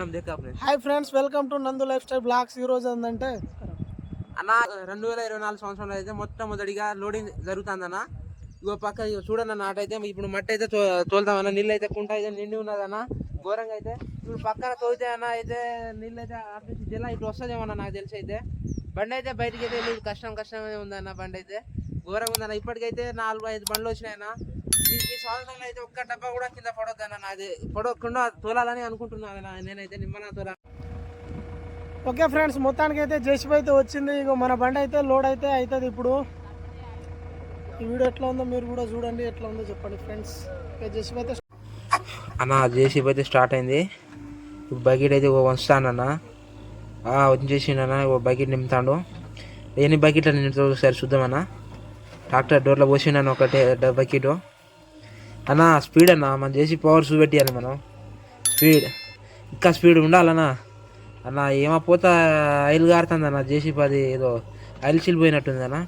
Hi friends welcome to Nandu lifestyle blogs ఈ రోజు ఏంటంటే అన్న రెండు వేల ఇరవై నాలుగు సంవత్సరంలో అయితే మొట్టమొదటిగా లోడింగ్ జరుగుతుందన్న. ఇగో పక్క చూడన్న నాటైతే ఇప్పుడు మట్టి అయితే తోలుతామన్న నీళ్ళు అయితే కుంట అయితే నిండి ఉన్నదన్న. ఘోరంగా అయితే. ఇప్పుడు పక్కన తోలితే అన్న అయితే నీళ్ళు అయితే ఆర్టీసీ జిల్లా ఇటు వస్తుందేమన్నా నాకు తెలిసి అయితే బండి అయితే బయటికి అయితే కష్టం కష్టమే ఉందన్న బండి అయితే ఘోరంగా ఉందన్న. ఇప్పటికైతే నాలుగు ఐదు బండ్లు వచ్చినాయన్న. అయితే ఒక్క డబ్బా కూడా కింద పడొద్దన్న నాది. పడవకుండా తోలాలని అనుకుంటున్నాను. నేనైతే నిమ్మన తోలా. ఓకే ఫ్రెండ్స్ మొత్తానికి అయితే జేసీబీ అయితే వచ్చింది. ఇగో మన బండి అయితే లోడ్ అయితే అవుతుంది ఇప్పుడు. ఈ వీడియో ఎట్లా ఉందో మీరు కూడా చూడండి. ఎట్లా ఉందో చెప్పండి ఫ్రెండ్స్. జేసీబీ అయితే అన్న జేసీబీ అయితే స్టార్ట్ అయింది. బకెట్ అయితే ఓ వంచుతానన్న వచ్చేసిండన్న ఓ బకెట్ నింపుతాడు. ఎన్ని బకెట్లు నింపుతాడు ఒకసారి చూద్దామన్న ట్రాక్టర్ డోర్లో పోసిండన్న ఒకటే బకెట్. అన్న స్పీడ్ అన్న మనం చేసి పవర్ చూపెట్టియాలి మనం. స్పీడ్ ఇంకా స్పీడ్ ఉండాలన్నా. అన్న ఏమో పోతా ఆయిల్ గారుతుంది అన్న జేసీ అది ఏదో ఆయిల్ చిల్లిపోయినట్టుంది అన్న.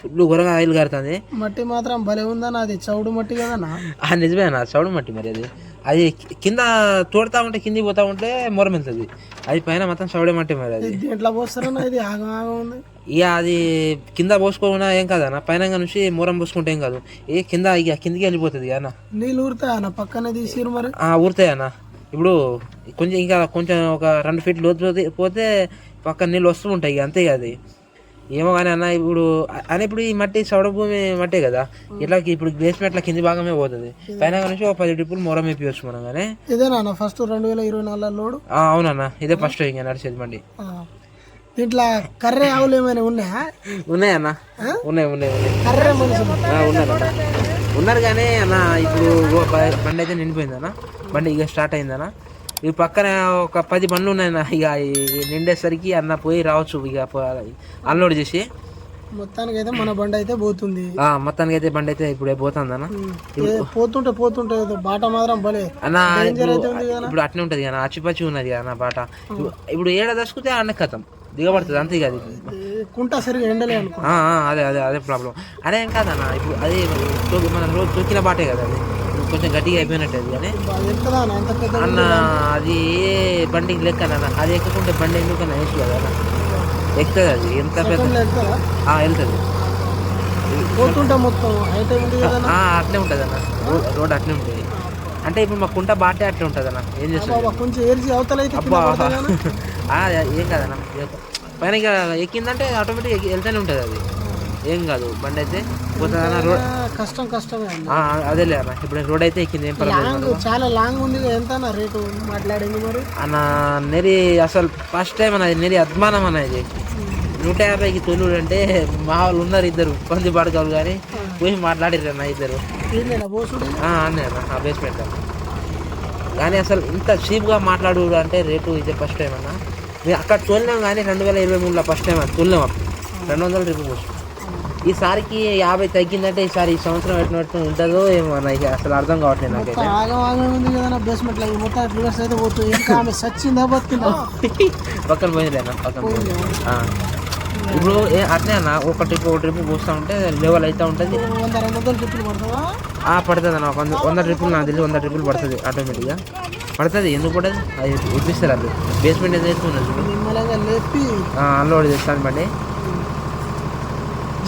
ఫుల్ ఘోరంగా ఆయిల్ గారుతుంది. మట్టి మాత్రం భలే ఉందన్న అది చౌడు మట్టి కదన్నా. నిజమే అన్న చౌడు మట్టి మరి అది. అది కింద తోడుతా ఉంటే కిందికి పోతా ఉంటే మొరం వెళ్తుంది అది పైన మొత్తం చౌడే మట్టి మరి అది. ఎట్లా పోస్తారన్నా ఇది ఆగం ఆగం ఉంది. ఇక అది కింద పోసుకోకుండా ఏం కాదన్న పైన నుంచి మొరం పోసుకుంటే ఏం కాదు. ఏ కింద ఇక కిందికి వెళ్ళిపోతుంది అన్న. నీళ్ళు ఊరుతాయి అన్న? పక్కనే తీసిరు మరి. ఆ, ఊరుతాయి అన్న. ఇప్పుడు కొంచెం ఇంకా కొంచెం ఒక రెండు ఫీట్ లోతు పోతే- పక్కన నీళ్ళు వస్తూ ఉంటాయి ఇక అంతే అది. ఏమో కానీ అన్న ఇప్పుడు అని ఇప్పుడు ఈ మట్టి సౌడ భూమి మట్టే కదా. ఇట్లా ఇప్పుడు బేస్మెంట్ల కింది భాగమే పోతుంది. పైన నుంచి ఒక పది ట్రిప్పులు మొరం వేపివచ్చు మనం కానీ. ఇదేనా ఫస్ట్ రెండు వేల ఇరవై నాలుగు లోడు? అవునన్న. ఇదే ఫస్ట్ ఇంకా నడిచేది ఆ. దీంట్లో కర్రే ఆవులు ఏమైనా ఉన్నాయా? ఉన్నాయన్న. ఉన్నాయి ఉన్నాయి ఉన్నాయి. కర్రే మనుషులు ఉన్నారు అన్న. ఉన్నారు కానీ అన్న ఇప్పుడు బండి అయితే నిండిపోయింది అన్న బండి ఇక స్టార్ట్ అయిందన్న. ఈ పక్కన ఒక పది బండ్లు ఉన్నాయన్న. ఇక నిండేసరికి అన్న పోయి రావచ్చు ఇక అన్లోడ్ చేసి. మొత్తానికి అయితే మన బండి అయితే పోతుంది. ఆ, మొత్తానికి అయితే బండి అయితే ఇప్పుడే పోతుందన్న. ఏ పోతుంటే పోతుంటే బాట మాత్రం భలే అన్న ఇప్పుడు అట్నే ఉంటది కదా అచ్చిపచ్చి ఉన్నది కదా బాట. ఇప్పుడు- ఇప్పుడు ఏడ దసుకుతే అన్న కథం. దిగబడుతుంది అంతే కదా కుంట సరిగా ఎండలే అదే అదే అదే ప్రాబ్లం అదే ఏం కాదన్న ఇప్పుడు అదే మనం రోజు తొక్కిన బాటే కదా అది. కొంచెం గట్టిగా అయిపోయినట్టు అది కానీ అన్న? అది ఏ బండికి లెక్క అన్న అది ఎక్కకుంటే బండి ఎందుకన్నా వేసి కదా అన్న. ఎక్కుతుంది అది ఎంత పెద్ద వెళ్తుంది. అట్లే ఉంటుంది అన్న? రోడ్ రోడ్ అట్లే ఉంటుంది. అంటే ఇప్పుడు మా కుంట బాటే అట్లే ఉంటుంది అన్న. ఏం చేస్తుంది బాబా కొంచెం ఏర్చి అవతల అయితే కింద అబ్బా. పడతాయి కానీ. ఆ, ఏం కాదన్న పైన ఇక ఎక్కిందంటే ఆటోమేటిక్ వెళ్తూనే ఉంటుంది అది. ఏం కాదు బండి అయితే పోతుందన్న రోడ్. కష్టం కష్టమే అదేలే అన్న ఇప్పుడు రోడ్ అయితే ఎక్కింది ఏం పర్వాలేదు లాంగ్ చాలా లాంగ్ ఉంది ఎంత అన్న రేటు మాట్లాడింది మరి? అన్న నెరి అసలు ఫస్ట్ టైం అన్నది నెరి అద్మానం అనేది నూట యాభైకి తొలుడు అంటే మా వాళ్ళు ఉన్నారు ఇద్దరు పంది పడకలు కానీ పోయి మాట్లాడిర్రు అన్న ఇద్దరు. అన్నే అన్న ఆ బేస్మెంట్ కానీ అసలు ఇంత చీప్గా మాట్లాడు అంటే రేటు ఇదే ఫస్ట్ టైం అన్న. మేము అక్కడ తోలినాం కానీ రెండు వేల ఇరవై మూడులో ఫస్ట్ టైం తోలినాం అప్పుడు. రెండు వందల రేపు పోస్ట్ ఈసారికి యాభై తగ్గిందంటే ఈసారి ఈ సంవత్సరం ఎట్టినట్టు ఉంటుందో ఏమో ఇక అసలు అర్థం కావట్లేదు నాకైతే. ఆగం ఆగం ఉంది కదా బేస్మెంట్లో మొత్తం రివర్స్ అయితే పోతుంది ఇంకా ఆమె సచ్చిందా బతికిందా? పక్కన పోయింది అన్న పక్కన పోయింది? ఇప్పుడు ఏ అట్నే అన్న ఒక ట్రిప్ ఒక ట్రిప్ పోస్తూ ఉంటే లెవెల్ అవుతూ ఉంటుంది. పడుతుంది అన్న ఒక వంద వంద ట్రిప్పులు నాకు తెలిసి వంద ట్రిప్పులు పడుతుంది ఆటోమేటిక్గా పడుతుంది ఎందుకు పడదు అది ఇప్పిస్తారు అది బేస్మెంట్ ఏదైతే ఉన్నది అన్లోడ్ చేస్తాను బండి.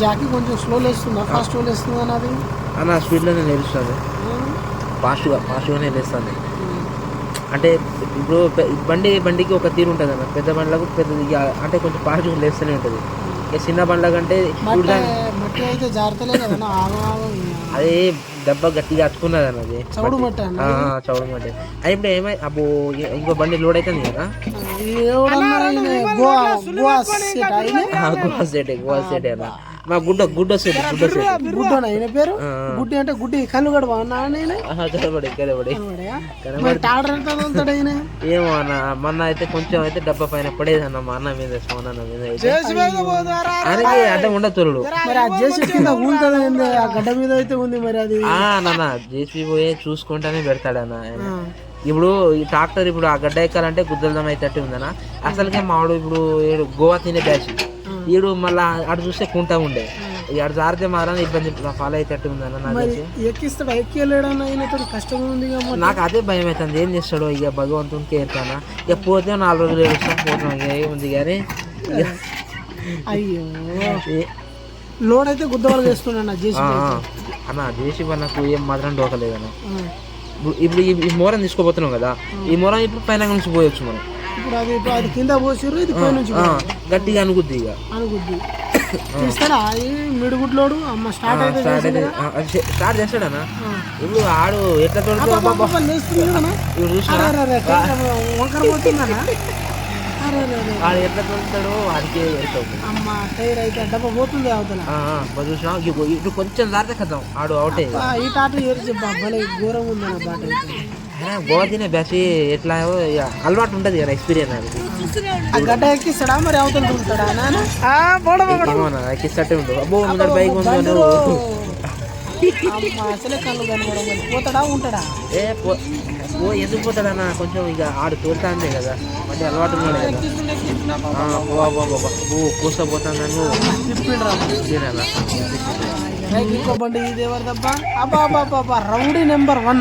జాకి కొంచెం స్లో లేస్తుందా? ఫాస్ట్ అన్న స్పీడ్లోనే నిలుస్తుంది ఫాస్ట్గా ఫాస్ట్గానే లేస్తుంది. అంటే ఇప్పుడు బండి బండికి ఒక తీరు ఉంటుంది అన్న పెద్ద బండ్లకు పెద్దది ఇక అంటే కొంచెం ఫాస్ట్గా లేస్తూనే ఉంటుంది. ఇక చిన్న బండ్ల కంటే అదే దెబ్బ గట్టిగా అతుకున్నది అన్నది చౌడు మట్టి చౌడు అది ఇప్పుడు ఏమై అబ్బో ఇంకో బండి లోడ్ అవుతుంది కదా. గోవా సెట్ గోవా సెట్ అన్న. మా గుడ్డ గుడ్డ సెట్ గుడ్డ సెట్ గుడ్డోనా ఈయన పేరు. గుడ్డి అంటే గుడ్డి కళ్ళు ఆయన ఆహా, కనబడి కనబడి. మరి టాడర్ ఎంత ఉంటాడు ఆయన? ఏమో అన్న మొన్న అయితే కొంచెం అయితే డబ్బా పైన పడేది అన్న మా అన్న మీద సోన అన్న మీద అయితే ఆయనకి అంటే ఉండదు తోలుడు మరి ఆ జేసీ కింద? ఆ గడ్డ మీద అయితే ఉంది మరి అది? ఆ నాన్న జేసీ పోయే చూసుకుంటానే పెడతాడన్న ఆయన. ఇప్పుడు ఈ ట్రాక్టర్ ఇప్పుడు ఆ గడ్డ ఎక్కాలంటే గుద్దలదం అయితే ఉందన్న. అసలుకే మావాడు ఇప్పుడు గోవా తినే బ్యాచ్. ఈడు మళ్ళా అటు చూస్తే కుంటా ఉండే. ఇక్కడ జారితే మాత్రం ఇబ్బంది ఫాలో అయ్యేటట్టు ఉందన్న నాకు ఎక్కిస్తాడు కష్టం ఉంది నాకు అదే భయం అవుతుంది ఏం చేస్తాడో ఇక భగవంతునికి ఏరుతానా ఇక పోతే నాలుగు రోజులు ఏడుస్తాం పోతాం ఇక. ఏముంది కానీ? అయ్యో. లోడ్ అయితే గుద్దవాళ్ళు చేస్తున్నాడు చేసి ఆ, ఆ. అన్న జేసీ నాకు ఏం మాత్రం డోకలేదన్న ఇప్పుడు ఈ- మోరం తీసుకోపోతున్నాం కదా. ఈ మోరం ఇప్పుడు పైన నుంచి పోయొచ్చు మనం ఇప్పుడు అది ఇప్పుడు అది కింద పోసిర్రు ఇది పై నుంచి గట్టిగా అనుకుద్ది ఇక. అనుకుద్ది తీస్తాడా? ఈ మిడుగుడ్లోడు అమ్మ స్టార్ట్ అయితే స్టార్ట్ అయితే ఆ, అది చే- స్టార్ట్ చేస్తాడన్నా ఆ. ఇప్పుడు ఆడు ఎట్లా ఆడు ఎట్లా తోలుతాడో వాడికే అమ్మ టైర్ అయితే డబ్బా పోతుంది అవతల. చూసినా కొంచెం దారితే కదాం ఆడు అవుటే. ఈ టాట ఏరిచి భలే ఉందన్న బాట అయితే. గోవా తినే బ్యాచ్ ఎట్లా ఇక అలవాటు ఉంటుంది కదా ఎక్స్పీరియన్స్ అది. గడ్డ ఎక్కిస్తాడా? మరి అవతల ఉంటాడా ఉంటుంది అబ్బో ముందర బైక్ ఉంది అసలే కళ్ళు కనబడం మరి. పోతాడా ఉంటాడా? ఏ పో ఓ ఎందుకు పోతాడన్నా కొంచెం ఇక ఆడు తోలుతా అంతే కదా. మళ్ళీ అలవాటు ఉన్నాడు కదా. ఓ కూసపోతాను నన్ను? రైట్ ఇంకో బండి ఇది ఎవరు దబ్బా? అబ్బా అబ్బా అబ్బా, రౌడీ నెంబర్ వన్.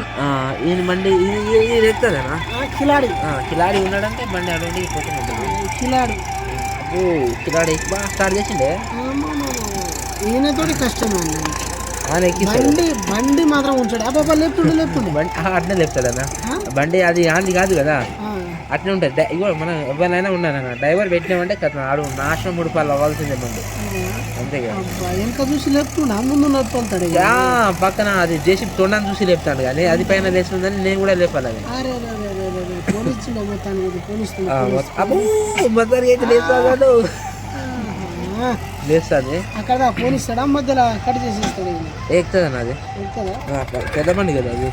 ఈయన బండి ఇది ఎక్కుతుందేనా కిలాడి. కిలాడి ఉన్నాడంటే బండి అటువంటి పోతుంది కిలాడి. అబ్బో కిలాడి బాగా స్టార్ట్ చేసిండే. ఈయనతోటి కష్టం అండి. బండి బండి మాత్రం ఉంచాడు. అబ్బాబా లేపుతుండే లేపుతుండే. బండి ఆ, అట్నే ఆ? బండి అది ఆంది కాదు కదా? ఆ, అట్నే ఉంటుంది. ఇగో మనం ఎవరినైనా ఉన్నానన్న డ్రైవర్ పెట్టినామంటే కథ ఆడు నాశనం ముడిపాలు అవ్వాల్సిందే అదే. అంతే వెనక చూసి లేపుతుండా ముందు నడుపుతాడు పక్కన అది జేసీ తొండని చూసి లేపుతాడు కానీ అది పైన లేస్తుందని నేను కూడా లేపాలి అది. మొత్తానికి అయితే లేస్తాడు లేస్తుంది. అక్కడ పోనిస్తాడా మధ్యలో కట్ చేసి ఇస్తాడు. ఎక్కుతుంది అది? అట్లా పెద్ద కదా అది.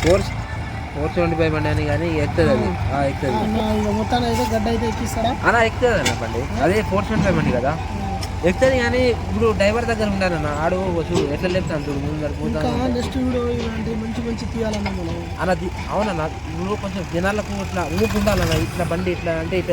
ఫోర్ ఫోర్ సెవెంటీ ఫైవ్ బండి అని కానీ ఎక్కుతుంది అది. ఎక్కుతుంది మొత్తాన్ని అయితే గడ్డ అయితే ఎక్కిస్తాడా? అలా ఎక్కుతుంది అన్న బండి. అదే ఫోర్ సెవెంటీ ఫైవ్ బండి కదా. ఎక్కుతుంది కానీ ఇప్పుడు డ్రైవర్ దగ్గర ఉండాలన్న ఆడు చూడు ఎట్లా లేపుతాను చూడు ముందర పోతాను నెక్స్ట్ ఇలాంటి మంచి మంచి తీయాలన్న మనం. అలా అవునన్నా ఇప్పుడు కొంచెం జనాలకు ఇట్లా ఊపు ఉండాలన్న ఇట్లా బండి ఇట్లా అంటే ఇట్లా